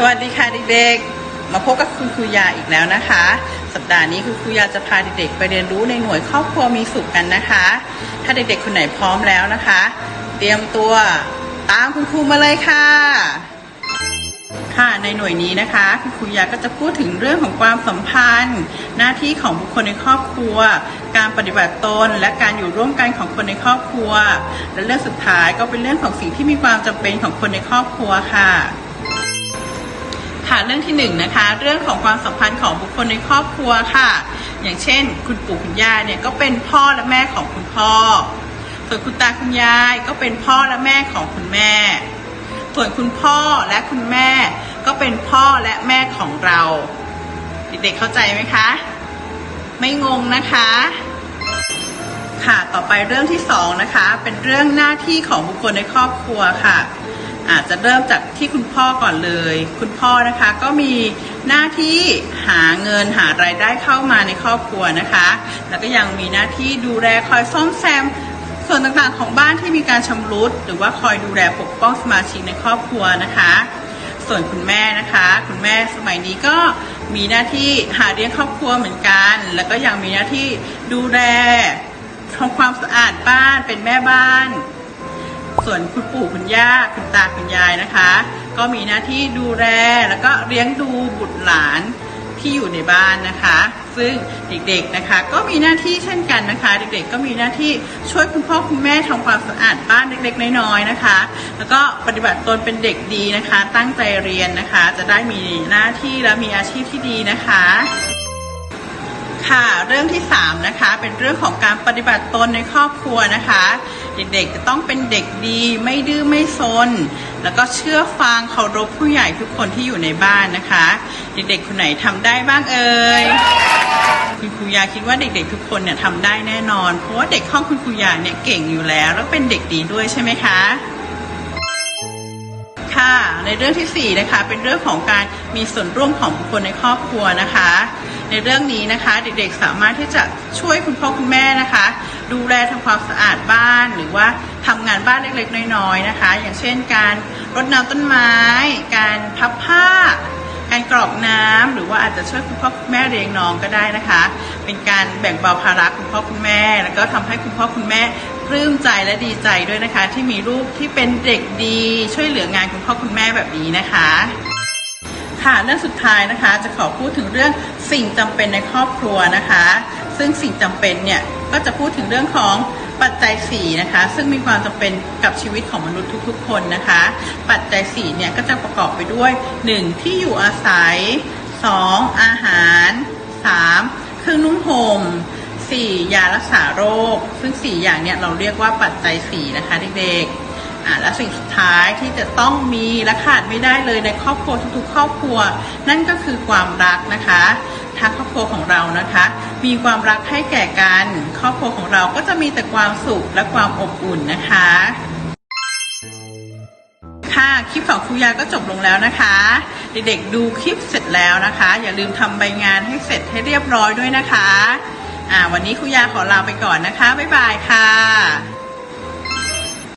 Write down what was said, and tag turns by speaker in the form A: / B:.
A: สวัสดีค่ะเด็กๆ มาพบกับคุณครูยาอีกแล้วนะคะ สัปดาห์นี้คุณครูยาจะพาเด็กๆ ไปเรียนรู้ในหน่วยครอบครัวมีสุขกันนะคะ ถ้าเด็กๆ คนไหนพร้อมแล้วนะคะ เตรียมตัวตามคุณครูมาเลยค่ะ ค่ะในหน่วยนี้นะคะ คุณครูยาก็จะพูดถึงเรื่องของความสัมพันธ์ หน้าที่ของบุคคลในครอบครัว การปฏิบัติตนและการอยู่ร่วมกันของคนในครอบครัว และเรื่องสุดท้ายก็เป็นเรื่องของสิ่งที่มีความจำเป็นของคนในครอบครัวค่ะ ค่ะเรื่องที่หนึ่งนะคะ เรื่องของความสัมพันธ์ของบุคคลในครอบครัวค่ะ อย่างเช่น คุณปู่คุณย่าเนี่ยก็เป็นพ่อและแม่ของคุณพ่อ ส่วนคุณตาคุณยายก็เป็นพ่อและแม่ของคุณแม่ ส่วนคุณพ่อและคุณแม่ก็เป็นพ่อและแม่ของเราเด็กๆเข้าใจไหมคะ ไม่งงนะคะ ค่ะต่อไปเรื่องที่สองนะคะ เป็นเรื่องหน้าที่ของบุคคลในครอบครัวค่ะ อาจจะเริ่มจากที่คุณพ่อก่อนเลย คุณพ่อนะคะก็มีหน้าที่หาเงินหารายได้เข้ามาในครอบครัวนะคะ แล้วก็ยังมีหน้าที่ดูแลคอยซ่อมแซมส่วนต่างๆของบ้านที่มีการชำรุด หรือว่าคอยดูแลปกป้องสมาชิกในครอบครัวนะคะ ส่วนคุณแม่นะคะ คุณแม่สมัยนี้ก็มีหน้าที่หาเลี้ยงครอบครัวเหมือนกัน แล้วก็ยังมีหน้าที่ดูแลทำความสะอาดบ้านเป็นแม่บ้าน ส่วนคุณปู่คุณย่าคุณตาคุณยายนะคะ ก็มีหน้าที่ดูแลแล้วก็เลี้ยงดูบุตรหลานที่อยู่ในบ้านนะคะ ซึ่งเด็กๆนะคะ ก็มีหน้าที่เช่นกันนะคะ เด็กๆก็มีหน้าที่ช่วยคุณพ่อคุณแม่ทำความสะอาดบ้านเล็กๆ น้อยๆนะคะ แล้วก็ปฏิบัติตนเป็นเด็กดีนะคะ ตั้งใจเรียนนะคะ จะได้มีหน้าที่และมีอาชีพที่ดีนะคะ ค่ะ เรื่องที่ 3 นะคะ เป็นเรื่องของการปฏิบัติตนในครอบครัวนะคะ เด็กๆจะต้องเป็นเด็กดีไม่ดื้อไม่ซน แล้วก็เชื่อฟังเคารพผู้ใหญ่ทุกคนที่อยู่ในบ้านนะคะ เด็กๆคนไหนทำได้บ้างเอ่ยคุณครูยาคิดว่าเด็กๆทุกคนเนี่ยทำได้แน่นอน เพราะว่าเด็กห้องคุณครูยาเนี่ยเก่งอยู่แล้ว แล้วเป็นเด็กดีด้วยใช่ไหมคะ ค่ะ ในเรื่องที่4นะคะเป็นเรื่องของการมีส่วนร่วมของบุคคลในครอบครัวนะคะ ในเรื่องนี้นะคะเด็กๆสามารถที่จะช่วยคุณพ่อคุณแม่นะคะ ดูแลทำความสะอาดบ้านหรือว่าทำงานบ้านเล็กๆ น้อยๆนะคะ อย่างเช่นการรดน้ำต้นไม้ การพับผ้าการกรอกน้ำหรือว่าอาจจะช่วยคุณพ่อคุณแม่เลี้ยงน้องก็ได้นะคะ เป็นการแบ่งเบาภาระคุณพ่อคุณแม่ แล้วก็ทำให้คุณพ่อคุณแม่ ปลื้มใจและดีใจด้วยนะคะ ที่มีลูกที่เป็นเด็กดีช่วยเหลืองานคุณพ่อคุณแม่แบบนี้นะคะ ค่ะเรื่องสุดท้ายนะคะ จะขอพูดถึงเรื่องสิ่งจำเป็นในครอบครัวนะคะ ซึ่งสิ่งจำเป็นเนี่ยก็จะพูดถึงเรื่องของปัจจัย4นะคะ ซึ่งมีความจำเป็นกับชีวิตของมนุษย์ทุกๆ คนนะคะ ปัจจัย4เนี่ยก็จะประกอบไปด้วย 1. ที่อยู่อาศัย 2. อาหาร 3. เครื่องนุ่งห่ม 4. ยารักษาโรค ซึ่ง 4 อย่างเนี่ยเราเรียกว่าปัจจัย 4 นะคะเด็กๆอ่าและสิ่งสุดท้ายที่จะต้องมีและขาดไม่ได้เลยในครอบครัวทุกๆ ครอบครัว นั่นก็คือความรักนะคะถ้าครอบครัวของเรานะคะ มีความรักให้แก่กัน ครอบครัวของเราก็จะมีแต่ความสุขและความอบอุ่นนะคะ ค่ะคลิปของครูยาก็จบลงแล้วนะคะ เด็กๆดูคลิปเสร็จแล้วนะคะ อย่าลืมทำใบงานให้เสร็จให้เรียบร้อยด้วยนะคะ อ่าวันนี้ครูยาขอลาไปก่อนนะคะ บ๊ายบายค่ะ